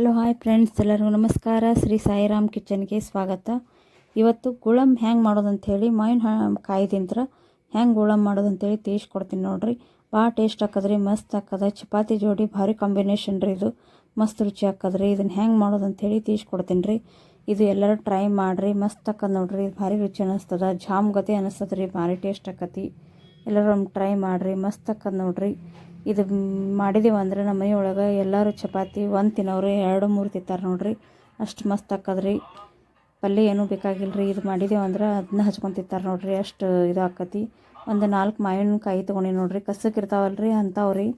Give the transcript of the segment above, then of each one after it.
Hello, hi friends, ಎಲ್ಲರಿಗೂ ನಮಸ್ಕಾರ. ಶ್ರೀ ಸಾಯಿರಾಮ್ ಕಿಚನ್ಗೆ ಸ್ವಾಗತ. ಇವತ್ತು ಗುಳಮ್ ಹ್ಯಾಂಗೆ ಮಾಡೋದಂಥೇಳಿ ಮಾವಿನ ಕಾಯ್ದಿಂತ್ರ ಹೆಂಗೆ ಗುಳಂ ಮಾಡೋದಂಥೇಳಿ ತಿಳಿಸ್ಕೊಡ್ತೀನಿ ನೋಡಿರಿ. ಭಾಳ ಟೇಸ್ಟ್ ಹಾಕದ್ರಿ ಮಸ್ತ್ ಹಾಕದ ಚಪಾತಿ ಜೋಡಿ ಭಾರಿ ಕಾಂಬಿನೇಷನ್ ರೀ ಇದು. ಮಸ್ತ್ ರುಚಿ ಹಾಕದ್ರಿ ಇದನ್ನು ಹೆಂಗೆ ಮಾಡೋದಂಥೇಳಿ ತಿಳಿಸ್ಕೊಡ್ತೀನಿ ರೀ ಇದು ಎಲ್ಲರೂ ಟ್ರೈ ಮಾಡಿರಿ. ಮಸ್ತ್ ಹಾಕದ್ ನೋಡ್ರಿ. ಭಾರಿ ರುಚಿ ಅನ್ನಿಸ್ತದ ಜಾಮ್ ಗತೆ ಅನ್ನಿಸ್ತದ ರೀ ಭಾರಿ ಟೇಸ್ಟ್ ಆಕತಿ. ಎಲ್ಲರೂ ಒಮ್ಮೆ ಟ್ರೈ ಮಾಡಿರಿ, ಮಸ್ತ್ ಹಾಕದ್ ನೋಡಿರಿ. ಇದು ಮಾಡಿದೀವಂದ್ರೆ ನಮ್ಮ ಮನೆಯೊಳಗೆ ಎಲ್ಲರೂ ಚಪಾತಿ ಒಂದು ತಿನ್ನೋರು ಎರಡು ಮೂರು ತಿಂತಾರೆ ನೋಡ್ರಿ. ಅಷ್ಟು ಮಸ್ತ್ ಹಾಕದ್ರಿ ಪಲ್ಯ ಏನೂ ಬೇಕಾಗಿಲ್ಲ ರೀ ಇದು ಅಂದ್ರೆ ಅದನ್ನ ಹಚ್ಕೊಂಡು ನೋಡ್ರಿ. ಅಷ್ಟು ಇದು ಆಕತಿ. ಒಂದು ನಾಲ್ಕು ಮಾವಿನಕಾಯಿ ತೊಗೊಂಡಿ ನೋಡಿರಿ. ಕಸಕ್ಕೆ ಇರ್ತಾವಲ್ಲ ರೀ ಅಂಥವ್ರಿ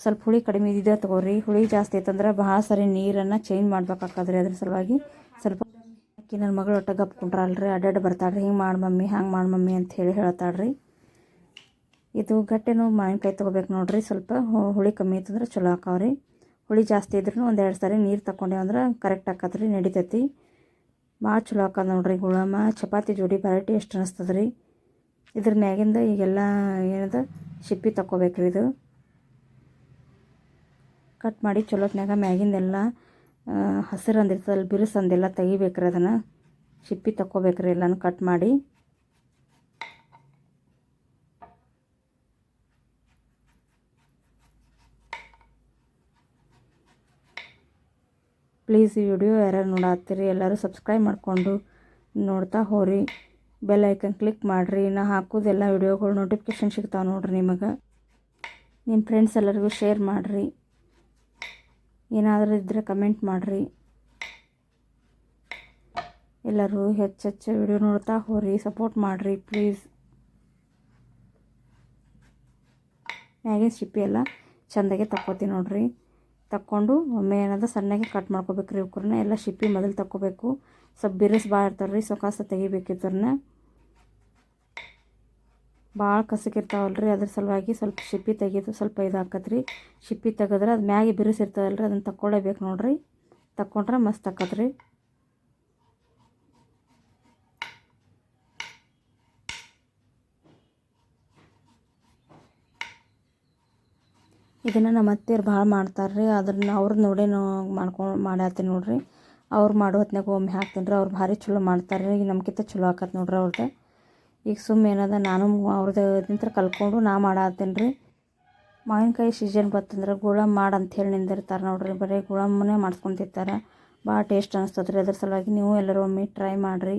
ಸ್ವಲ್ಪ ಹುಳಿ ಕಡಿಮೆ ಇದ್ದಿದ್ದೆ ತೊಗೊರಿ. ಹುಳಿ ಜಾಸ್ತಿ ಐತಂದ್ರೆ ಭಾಳ ಸರಿ ನೀರನ್ನು ಚೇಂಜ್ ಮಾಡ್ಬೇಕಾಗ್ತದ್ರಿ ಅದ್ರ ಸಲುವಾಗಿ. ಸ್ವಲ್ಪ ಅಕ್ಕಿ ನನ್ನ ಮಗಳು ಒಟ್ಟು ಗಪ್ಕೊಂಡ್ರಲ್ರಿ ಅಡ್ಡಾಡಿ ಬರ್ತಾಳ್ರಿ. ಹಿಂಗೆ ಮಾಡಿ ಮಮ್ಮಿ, ಹಂಗೆ ಮಾಡಿ ಮಮ್ಮಿ ಅಂತ ಹೇಳಿ ಹೇಳ್ತಾಳ್ರಿ. ಇದು ಗಟ್ಟೆನೂ ಮಾವಿನಕಾಯಿ ತೊಗೋಬೇಕು ನೋಡಿರಿ. ಸ್ವಲ್ಪ ಹುಳಿ ಕಮ್ಮಿ ಇತ್ತಂದ್ರೆ ಚಲೋ ಆಕಾವ್ರಿ ಹುಳಿ ಜಾಸ್ತಿ ಇದ್ರೂ ಒಂದು ಎರಡು ಸಾರಿ ನೀರು ತಗೊಂಡೇವು ಅಂದ್ರೆ ಕರೆಕ್ಟ್ ಹಾಕತ್ರಿ ನಡಿತೈತಿ. ಭಾಳ ಚಲೋ ಆಕದ ನೋಡ್ರಿ ಗುಳಮ ಚಪಾತಿ ಜೋಡಿ ಭಾರಿ ಎಷ್ಟು ಅನಿಸ್ತದೆ ರೀ ಇದ್ರ ಮ್ಯಾಗಿಂದ ಈಗೆಲ್ಲ ಏನದ, ಸಿಪ್ಪಿ ತಗೋಬೇಕ್ರಿ ಇದು. ಕಟ್ ಮಾಡಿ ಚಲೋತ್ನಾಗ ಮ್ಯಾಗಿಂದೆಲ್ಲ ಹಸಿರು ಅಂದಿರ್ತದಲ್ಲ ಬಿರುಸು ಅಂದೆಲ್ಲ ತೆಗಿಬೇಕ್ರಿ ಅದನ್ನು. ಸಿಪ್ಪಿ ತಗೋಬೇಕ್ರಿ ಎಲ್ಲನೂ ಕಟ್ ಮಾಡಿ. ಪ್ಲೀಸ್ ಈ ವಿಡಿಯೋ ಯಾರು ನೋಡಾತ್ತೀರಿ, ಎಲ್ಲರೂ ಸಬ್ಸ್ಕ್ರೈಬ್ ಮಾಡಿಕೊಂಡು ನೋಡ್ತಾ ಹೋರಿ ಬೆಲ್ ಐಕನ್ ಕ್ಲಿಕ್ ಮಾಡಿರಿ. ನಾ ಹಾಕೋದೆಲ್ಲ ವಿಡಿಯೋಗಳು ನೋಟಿಫಿಕೇಷನ್ ಸಿಗ್ತಾವೆ ನೋಡ್ರಿ ನಿಮಗೆ. ನಿಮ್ಮ ಫ್ರೆಂಡ್ಸ್ ಎಲ್ಲರಿಗೂ ಶೇರ್ ಮಾಡಿರಿ. ಏನಾದರೂ ಇದ್ದರೆ ಕಮೆಂಟ್ ಮಾಡಿರಿ. ಎಲ್ಲರೂ ಹೆಚ್ಚೆಚ್ಚು ವಿಡಿಯೋ ನೋಡ್ತಾ ಹೋರಿ ಸಪೋರ್ಟ್ ಮಾಡಿರಿ ಪ್ಲೀಸ್ ಮ್ಯಾಗಿನ ಸಿಪ್ಪಿ ಎಲ್ಲ ಚೆಂದಾಗೆ ತಕ್ಕೋತೀನಿ ನೋಡ್ರಿ. ತಕ್ಕೊಂಡು ಒಮ್ಮೆ ಏನದ ಸಣ್ಣಗೆ ಕಟ್ ಮಾಡ್ಕೋಬೇಕ್ರಿ ಇವ್ಕರನ್ನ ಎಲ್ಲ ಶಿಪ್ಪಿ ಮೊದಲು ತಕ್ಕೋಬೇಕು. ಸ್ವಲ್ಪ ಬಿರುಸು ಭಾಳ ಇರ್ತಾರೆ ರೀ ಸೊಕಾಸ ತೆಗಿಬೇಕು ಇದ್ರನ್ನ ಭಾಳ ಕಸಕ್ಕಿರ್ತಾವಲ್ರಿ, ಅದ್ರ ಸಲುವಾಗಿ ಸ್ವಲ್ಪ ಶಿಪ್ಪಿ ತೆಗೆದು ಸ್ವಲ್ಪ ಇದು ಹಾಕತ್ರಿ ಶಿಪ್ಪಿ ತೆಗೆದ್ರೆ ಅದು ಮ್ಯಾಗೆ ಬಿರುಸು ರೀ ಅದನ್ನು ತಕ್ಕೊಳ್ಳೇಬೇಕು ನೋಡಿರಿ. ತಕ್ಕೊಂಡ್ರೆ ಮಸ್ತ್ ಆಕತ್ರಿ. ಇದನ್ನು ನಮ್ಮ ಅತ್ತೆಯರು ಭಾಳ ಮಾಡ್ತಾರೆ ರೀ ಅದನ್ನ ಅವ್ರು ನೋಡೇ ನಾವು ಮಾಡ್ಕೊಂಡು ಮಾಡತ್ತೀನಿ ನೋಡಿರಿ. ಅವ್ರು ಮಾಡೋ ಹೊತ್ನಾಗ ಒಮ್ಮೆ ಹಾಕ್ತೀನಿ ರೀ ಅವ್ರು ಭಾರಿ ಚಲೋ ಮಾಡ್ತಾರೆ ರೀ ನಮ್ಗಿಂತ ಚಲೋ ಆಕತ್ತೆ ನೋಡ್ರಿ ಅವ್ರದ್ದು ಈಗ ಸುಮ್ಮನೆ ಏನದ, ನಾನು ಅವ್ರದ್ದು ನಿಂತ್ರ ಕಲ್ತ್ಕೊಂಡು ನಾ ಮಾಡತ್ತೀನಿ ರೀ ಮಾವಿನಕಾಯಿ ಸೀಸನ್ ಬತ್ತಂದ್ರೆ ಗುಳಮ್ ಮಾಡ ಅಂಥೇಳಿ ನಿಂದಿರ್ತಾರೆ ನೋಡ್ರಿ. ಬರೀ ಗುಳಮ್ಮನೇ ಮಾಡ್ಸ್ಕೊಂತಿರ್ತಾರೆ. ಭಾಳ ಟೇಸ್ಟ್ ಅನಿಸ್ತದೆ ರೀ ಅದ್ರ ಸಲುವಾಗಿ ನೀವು ಎಲ್ಲರೂ ಒಮ್ಮೆ ಟ್ರೈ ಮಾಡಿರಿ.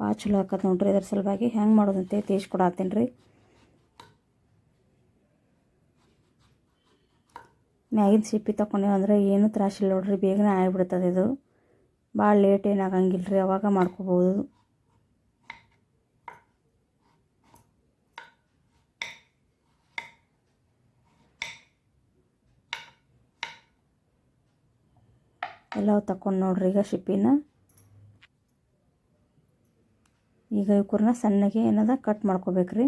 ಭಾಳ ಚಲೋ ಆಕತ್ ನೋಡ್ರಿ. ಅದ್ರ ಸಲುವಾಗಿ ಹೆಂಗೆ ಮಾಡೋದಂತೆ ತಿಳಿಸ್ಕೊಡತ್ತೀನಿ ರೀ ಮ್ಯಾಗಿನ ಸಿಪ್ಪಿ ತಗೊಂಡೇವು ಅಂದ್ರೆ ಏನೂ ತ್ರಾಸಿಲ್ಲ ನೋಡ್ರಿ, ಬೇಗನೆ ಆಗಿಬಿಡ್ತದೆ ಇದು. ಭಾಳ ಲೇಟ್ ಏನು ಆಗಂಗಿಲ್ಲ ರೀ ಅವಾಗ ಮಾಡ್ಕೋಬೋದು. ಎಲ್ಲವು ತಕೊಂಡು ನೋಡ್ರಿ ಈಗ ಶಿಪ್ಪಿನ ಈಗ ಇವ್ರನ್ನ ಸಣ್ಣಗೆ ಏನದ ಕಟ್ ಮಾಡ್ಕೋಬೇಕ್ರಿ.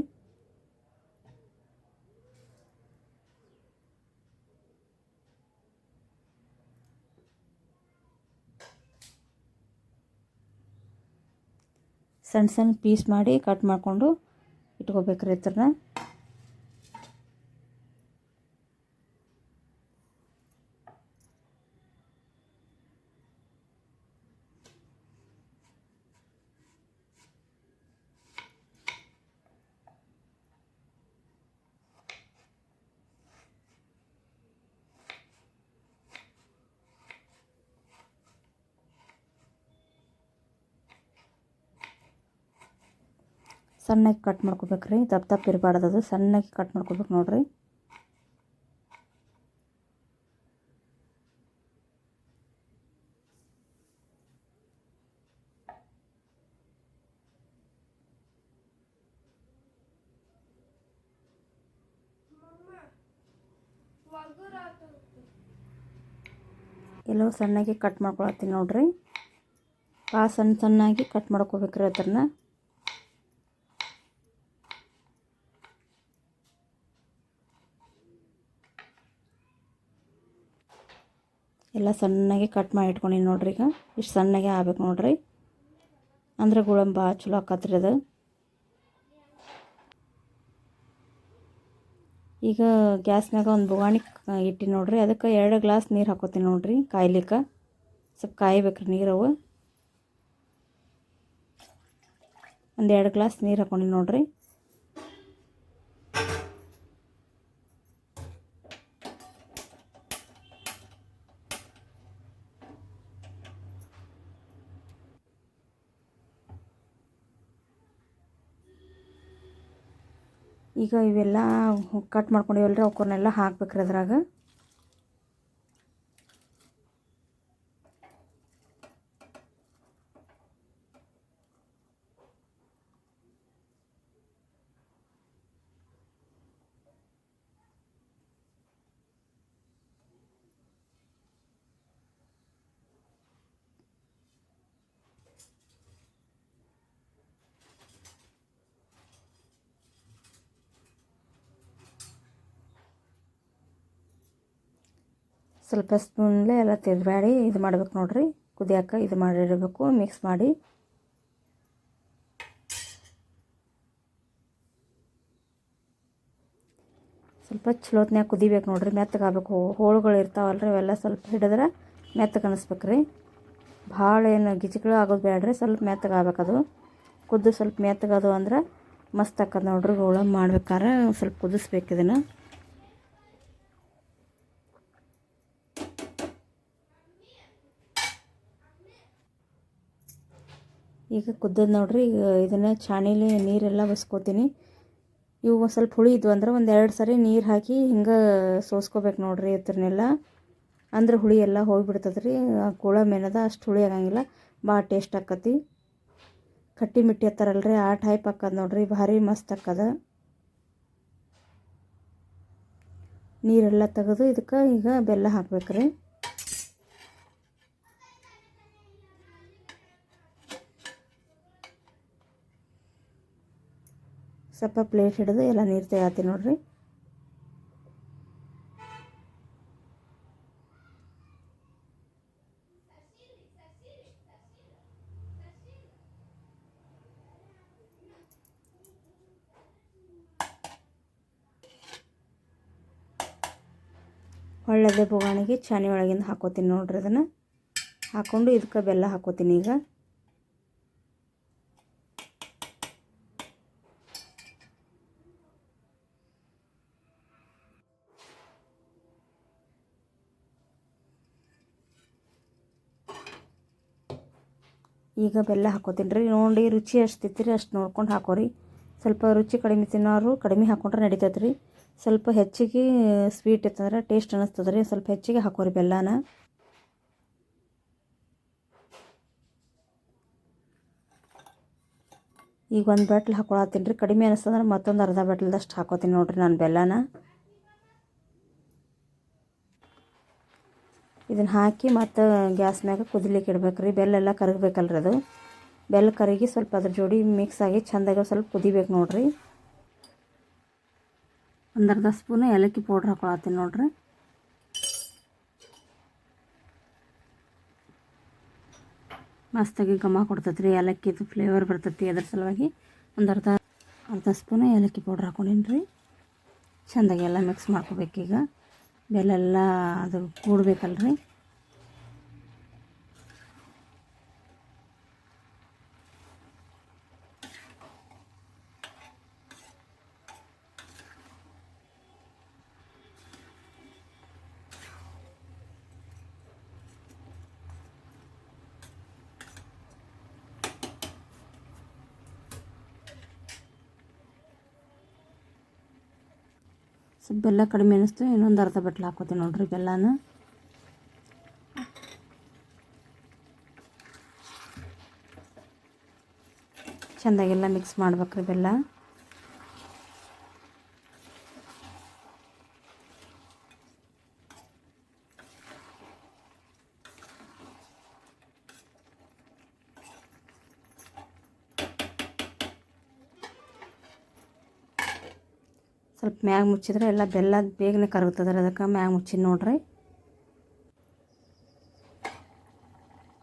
ಸಣ್ಣ ಸಣ್ಣ ಪೀಸ್ ಮಾಡಿ ಕಟ್ ಮಾಡಿಕೊಂಡು ಇಟ್ಕೋಬೇಕ್ರಿ ಇದ್ರನ್ನ ಸಣ್ಣಗೆ ಕಟ್ ಮಾಡ್ಕೋಬೇಕು ರೀ ದಪ್ಪ ದಪ್ಪ ಇರಬಾರ್ದು ಅದು ಸಣ್ಣಗೆ ಕಟ್ ಮಾಡ್ಕೋಬೇಕು ನೋಡಿರಿ. ಎಲ್ಲವೂ ಸಣ್ಣಗೆ ಕಟ್ ಮಾಡ್ಕೊಳತ್ತೀನಿ ನೋಡ್ರಿ. ಆ ಸಣ್ಣ ಸಣ್ಣಾಗಿ ಕಟ್ ಮಾಡ್ಕೋಬೇಕ್ರಿ ಅದನ್ನ ಎಲ್ಲ ಸಣ್ಣಗೆ ಕಟ್ ಮಾಡಿ ಇಟ್ಕೊಂಡಿನಿ ನೋಡ್ರಿ ಈಗ. ಇಷ್ಟು ಸಣ್ಣಗೆ ಆಗ್ಬೇಕು ನೋಡ್ರಿ. ಅಂದ್ರೆ ಗುಳಂ ಭಾಳ ಚಲೋ ಆಕತ್ರಿ ಅದು. ಈಗ ಗ್ಯಾಸ್ನಾಗ ಒಂದು ಬುಗಾಣಿ ಇಟ್ಟು ನೋಡ್ರಿ. ಅದಕ್ಕೆ ಎರಡು ಗ್ಲಾಸ್ ನೀರು ಹಾಕೋತೀನಿ ನೋಡ್ರಿ ಕಾಯ್ಲಿಕ್ಕೆ. ಸ್ವಲ್ಪ ಕಾಯ್ಬೇಕ್ರಿ ನೀರವು ಒಂದು ಎರಡು ಗ್ಲಾಸ್ ನೀರು ಹಾಕೊಂಡು ನೋಡ್ರಿ. ಈಗ ಇವೆಲ್ಲ ಕಟ್ ಮಾಡ್ಕೊಂಡಿವಲ್ರಿ ಅವಕ್ಕನ್ನೆಲ್ಲ ಹಾಕ್ಬೇಕ್ರಿ ಅದ್ರಾಗ. ಸ್ವಲ್ಪ ಸ್ಪೂನ್ಲೆ ಎಲ್ಲ ತೆಗೆದ್ಬೇಡಿ ಇದು ಮಾಡ್ಬೇಕು ನೋಡ್ರಿ. ಕುದಿಯಾಕ ಇದು ಮಾಡಿರಬೇಕು ಮಿಕ್ಸ್ ಮಾಡಿ. ಸ್ವಲ್ಪ ಚಲೋತ್ನ್ಯಾಗ ಕುದಿಬೇಕು ನೋಡ್ರಿ, ಮೆತ್ತಗಾಗಬೇಕು. ಹೋಳುಗಳು ಇರ್ತಾವಲ್ರಿ, ಅವೆಲ್ಲ ಸ್ವಲ್ಪ ಹಿಡಿದ್ರೆ ಮೆತ್ತಗೆ ಅನಿಸ್ಬೇಕು ರೀ ಭಾಳ ಏನು ಗಿಜಿಗಳು ಆಗೋದು ಬೇಡ್ರಿ ಸ್ವಲ್ಪ ಮೆತ್ತಗಾಗಬೇಕದು ಕುದ್ದು ಸ್ವಲ್ಪ ಮೆತ್ತಗದು ಅಂದ್ರೆ ಮಸ್ತ್ ಹಾಕೋದು ನೋಡ್ರಿ, ಹೋಳು ಮಾಡ್ಬೇಕಾದ್ರೆ ಸ್ವಲ್ಪ ಕುದಿಸ್ಬೇಕು ಇದನ್ನು. ಈಗ ಕುದ್ದದ ನೋಡ್ರಿ, ಈಗ ಇದನ್ನು ಚಾಣಿಲಿ ನೀರೆಲ್ಲ ಬಸ್ಕೋತೀನಿ ಇವು ಒಂದು ಸ್ವಲ್ಪ ಹುಳಿ ಇದ್ವು ಅಂದ್ರೆ ಒಂದು ಎರಡು ಸರಿ ನೀರು ಹಾಕಿ ಹಿಂಗೆ ಸೋಸ್ಕೋಬೇಕು ನೋಡ್ರಿ ಇದ್ರನ್ನೆಲ್ಲ ಅಂದ್ರೆ ಹುಳಿ ಎಲ್ಲ ಹೋಗಿಬಿಡ್ತದೆ ರೀ ಕೂಳ ಮೇನದ ಅಷ್ಟು ಹುಳಿ ಆಗಂಗಿಲ್ಲ ಭಾಳ ಟೇಸ್ಟ್ ಆಕತಿ. ಕಟ್ಟಿ ಮಿಟ್ಟಿ ಹತ್ತಾರಲ್ರಿ ಆ ಟೈಪ್ ಆಕದ ನೋಡ್ರಿ, ಭಾರಿ ಮಸ್ತ್ ಹಾಕದ ನೀರೆಲ್ಲ ತೆಗೆದು ಇದಕ್ಕೆ ಈಗ ಬೆಲ್ಲ ಹಾಕ್ಬೇಕ್ರಿ. ಸ್ವಲ್ಪ ಪ್ಲೇಟ್ ಹಿಡಿದು ಎಲ್ಲ ನೀರು ತೆಗಿತೀನಿ ನೋಡ್ರಿ. ಒಳ್ಳೆದೇ ಬೊಗಾಣಿಗೆ ಚಾನಿ ಒಳಗಿಂದ ಹಾಕೋತೀನಿ ನೋಡ್ರಿ ಅದನ್ನು. ಹಾಕ್ಕೊಂಡು ಇದಕ್ಕೆ ಬೆಲ್ಲ ಹಾಕೋತೀನಿ ಈಗ. ಈಗ ಬೆಲ್ಲ ಹಾಕೋತೀನಿ ರೀ. ನೋಡಿ, ರುಚಿ ಎಷ್ಟು ರೀ, ಅಷ್ಟು ನೋಡ್ಕೊಂಡು ಹಾಕೋರಿ. ಸ್ವಲ್ಪ ರುಚಿ ಕಡಿಮೆ ತಿನ್ನೋರು ಕಡಿಮೆ ಹಾಕೊಂಡ್ರೆ ನಡಿತೈತೆ ರೀ. ಸ್ವಲ್ಪ ಹೆಚ್ಚಿಗೆ ಸ್ವೀಟ್ ಇತ್ತಂದ್ರೆ ಟೇಸ್ಟ್ ಅನ್ನಿಸ್ತದೆ ರೀ. ಸ್ವಲ್ಪ ಹೆಚ್ಚಿಗೆ ಹಾಕೋರಿ ಬೆಲ್ಲನ. ಈಗ ಒಂದು ಬಾಟ್ಲ್ ಹಾಕೊಳತ್ತೀನಿ ರೀ. ಕಡಿಮೆ ಅನಿಸ್ತಂದ್ರೆ ಮತ್ತೊಂದು ಅರ್ಧ ಬಾಟ್ಲದಷ್ಟು ಹಾಕೋತೀನಿ ನೋಡಿರಿ ನಾನು ಬೆಲ್ಲನ. ಇದನ್ನು ಹಾಕಿ ಮತ್ತು ಗ್ಯಾಸ್ ಮ್ಯಾಗ ಕುದಿಲಿಕ್ಕೆ ಇಡ್ಬೇಕು ರೀ ಬೆಲ್ಲೆಲ್ಲ ಕರಗಬೇಕಲ್ರಿ ಅದು. ಬೆಲ್ಲ ಕರಗಿ ಸ್ವಲ್ಪ ಅದ್ರ ಜೋಡಿ ಮಿಕ್ಸ್ ಆಗಿ ಚೆಂದಾಗ ಸ್ವಲ್ಪ ಕುದಿಬೇಕು ನೋಡಿರಿ. ಒಂದರ್ಧ ಸ್ಪೂನ್ ಏಲಕ್ಕಿ ಪೌಡ್ರ್ ಹಾಕೊಳತ್ತೀನಿ ನೋಡಿರಿ. ಮಸ್ತಾಗಿ ಘಮ ಕೊಡ್ತೈತೆ ರೀ ಏಲಕ್ಕಿದು ಫ್ಲೇವರ್ ಬರ್ತೈತಿ ಅದ್ರ ಸಲುವಾಗಿ ಒಂದು ಅರ್ಧ ಅರ್ಧ ಸ್ಪೂನ್ ಏಲಕ್ಕಿ ಪೌಡ್ರ್ ಹಾಕೊಂಡೀನಿ ರೀ ಚೆಂದಾಗಿ ಎಲ್ಲ ಮಿಕ್ಸ್ ಮಾಡ್ಕೋಬೇಕೀಗ ಬೆಲ್ಲೆಲ್ಲ ಅದು ಕೂಡ್ಬೇಕಲ್ರಿ. ಸ್ವಲ್ಪ ಬೆಲ್ಲ ಕಡಿಮೆ ಅನ್ನಿಸ್ತು ಇನ್ನೊಂದು ಅರ್ಧ ಬಟ್ಲು ಹಾಕೋತೀನಿ ನೋಡ್ರಿ ಬೆಲ್ಲನ. ಚೆಂದಾಗೆಲ್ಲ ಮಿಕ್ಸ್ ಮಾಡ್ಬೇಕ್ರಿ ಬೆಲ್ಲ. ಸ್ವಲ್ಪ ಮ್ಯಾಗ ಮುಚ್ಚಿದ್ರೆ ಎಲ್ಲ ಬೆಲ್ಲ ಬೇಗನೆ ಕರಗ್ತದೆ ಅದಕ್ಕೆ ಮ್ಯಾಗ ಮುಚ್ಚಿ ನೋಡ್ರಿ.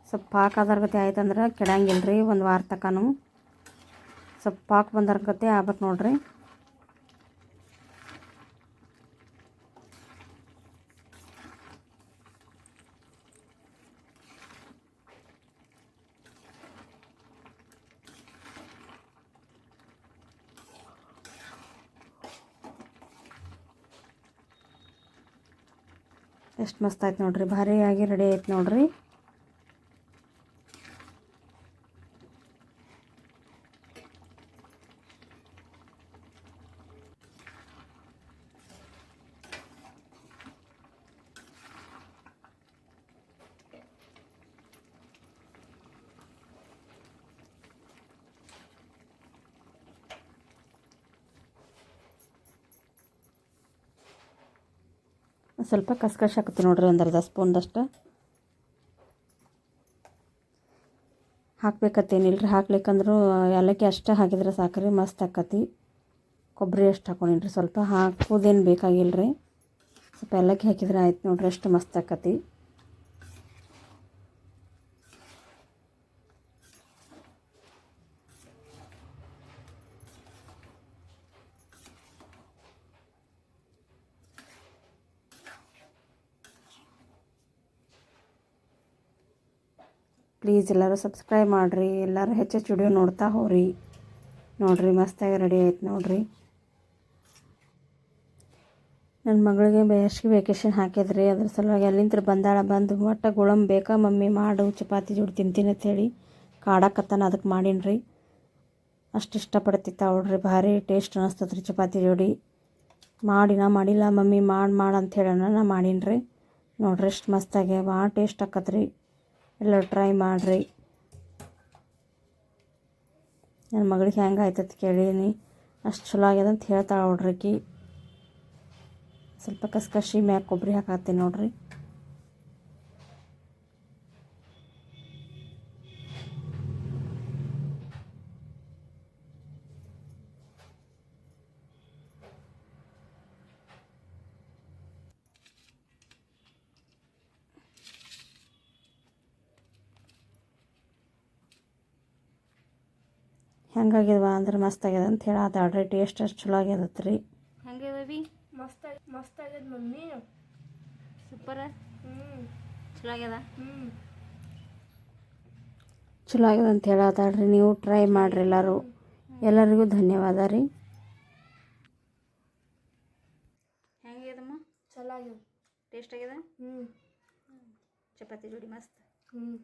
ಸ್ವಲ್ಪ ಪಾಕ ಅದರ್ಗತಿ ಆಯ್ತಂದ್ರೆ ಕೆಡಂಗಿಲ್ಲ ರೀ ಒಂದು ವಾರ ತಕನು. ಸ್ವಲ್ಪ ಪಾಕ ಬಂದರ್ಗತಿ ಆಗ್ಬೇಕು ನೋಡ್ರಿ. ಎಷ್ಟು ಮಸ್ತ್ ಆಯ್ತು ನೋಡ್ರಿ. ಭಾರಿಯಾಗಿ ರೆಡಿ ಆಯ್ತು ನೋಡ್ರಿ. ಸ್ವಲ್ಪ ಕಸ್ಕಸ್ ಹಾಕುತ್ತೆ ನೋಡ್ರಿ, ಒಂದು ಅರ್ಧ ಸ್ಪೂನ್ದಷ್ಟು ಹಾಕ್ಬೇಕತ್ತೇನಿಲ್ರಿ, ಹಾಕ್ಲಿಕ್ಕಂದ್ರೂ ಏಲಕ್ಕಿ ಅಷ್ಟೇ ಹಾಕಿದ್ರೆ ಸಾಕ್ರಿ, ಮಸ್ತ್ ಆಕತಿ. ಕೊಬ್ಬರಿ ಅಷ್ಟು ಹಾಕೊಂಡಿನ್ರಿ, ಸ್ವಲ್ಪ ಹಾಕೋದೇನು ಬೇಕಾಗಿಲ್ರಿ. ಸ್ವಲ್ಪ ಏಲಕ್ಕಿ ಹಾಕಿದ್ರೆ ಆಯ್ತು ನೋಡ್ರಿ, ಅಷ್ಟು ಮಸ್ತ್ ಆಕತಿ. ಪ್ಲೀಸ್ ಎಲ್ಲರೂ ಸಬ್ಸ್ಕ್ರೈಬ್ ಮಾಡಿರಿ. ಎಲ್ಲರೂ ಹೆಚ್ಚೆಚ್ಚು ವಿಡಿಯೋ ನೋಡ್ತಾ ಹೋಗ್ರಿ. ನೋಡಿರಿ ಮಸ್ತಾಗಿ ರೆಡಿ ಆಯ್ತು ನೋಡಿರಿ. ನನ್ನ ಮಗಳಿಗೆ ಬೇಸಿಗೆ ವೆಕೇಷನ್ ಹಾಕಿದ್ರಿ. ಅದ್ರ ಸಲುವಾಗಿ ಅಲ್ಲಿಂದ ಬಂದಾಳ, ಬಂದು ಒಟ್ಟು ಗುಳಂ ಬೇಕಾ ಮಮ್ಮಿ ಮಾಡು, ಚಪಾತಿ ಜೋಡಿ ತಿಂತೀನಿ ಅಂತೇಳಿ ಕಾಡಕತ್ತಾನ ಅದಕ್ಕೆ ಮಾಡೀನಿ ಅಷ್ಟು ಇಷ್ಟಪಡ್ತಿತ್ತ ಅವಳ್ರಿ. ಭಾರಿ ಟೇಸ್ಟ್ ಅನ್ನಿಸ್ತದ್ರಿ ಚಪಾತಿ ಜೋಡಿ. ಮಾಡಿ, ನಾ ಮಾಡಿಲ್ಲ ಮಮ್ಮಿ ಮಾಡಿ ಮಾಡಿ ಅಂತ ಹೇಳೋಣ ನಾ ಮಾಡೀನಿ ನೋಡ್ರಿ ಎಷ್ಟು ಮಸ್ತಾಗಿ ಭಾಳ ಟೇಸ್ಟ್ ಆಕತ್ರಿ. ಎಲ್ಲ ಟ್ರೈ ಮಾಡಿರಿ. ನನ್ನ ಮಗಳಿಗೆ ಹೆಂಗೆ ಆಯ್ತದ ಕೇಳೀನಿ ಅಷ್ಟು ಚಲೋ ಆಗ್ಯದ ಅಂತ ಹೇಳ್ತಾಳೆ ನೋಡ್ರಿಕಿ ಸ್ವಲ್ಪ ಕಸಕಸಿ ಮ್ಯಾಗ ಕೊಬ್ಬರಿ ಹಾಕತ್ತೀನಿ ನೋಡ್ರಿ. ಹೆಂಗಾಗ್ಯದವ ಅಂದ್ರೆ ಮಸ್ತ್ ಆಗ್ಯದ ಅಂತ ಹೇಳತ್ತಾಳ್ರಿ ಟೇಸ್ಟ್ ಅಷ್ಟು ಚಲೋ ಆಗ್ಯದತ್ ರೀ ಹೆಂಗ್ಯದವಿ ಮಸ್ತ್ ಆಗ್- ಮಸ್ತ್ ಆಗ್ಯದ ಮಮ್ಮಿ. ಸೂಪರ್ ಚಲೋ ಆಗ್ಯದ? ಹ್ಞೂ ಚಲೋ ಆಗ್ಯದ ಅಂತ ಹೇಳತ್ತಾಳ್ರಿ ನೀವು ಟ್ರೈ ಮಾಡಿರಿ ಎಲ್ಲರೂ. ಎಲ್ಲರಿಗೂ ಧನ್ಯವಾದ ರೀ. ಹೆಂಗ್ಯದಮ್ಮ? ಚಲೋ ಆಗ್ಯದ. ಟೇಸ್ಟ್ ಆಗ್ಯದ? ಹ್ಞೂ ಚಪಾತಿ ಜೋಡಿ ಮಸ್ತ್. ಹ್ಮ್.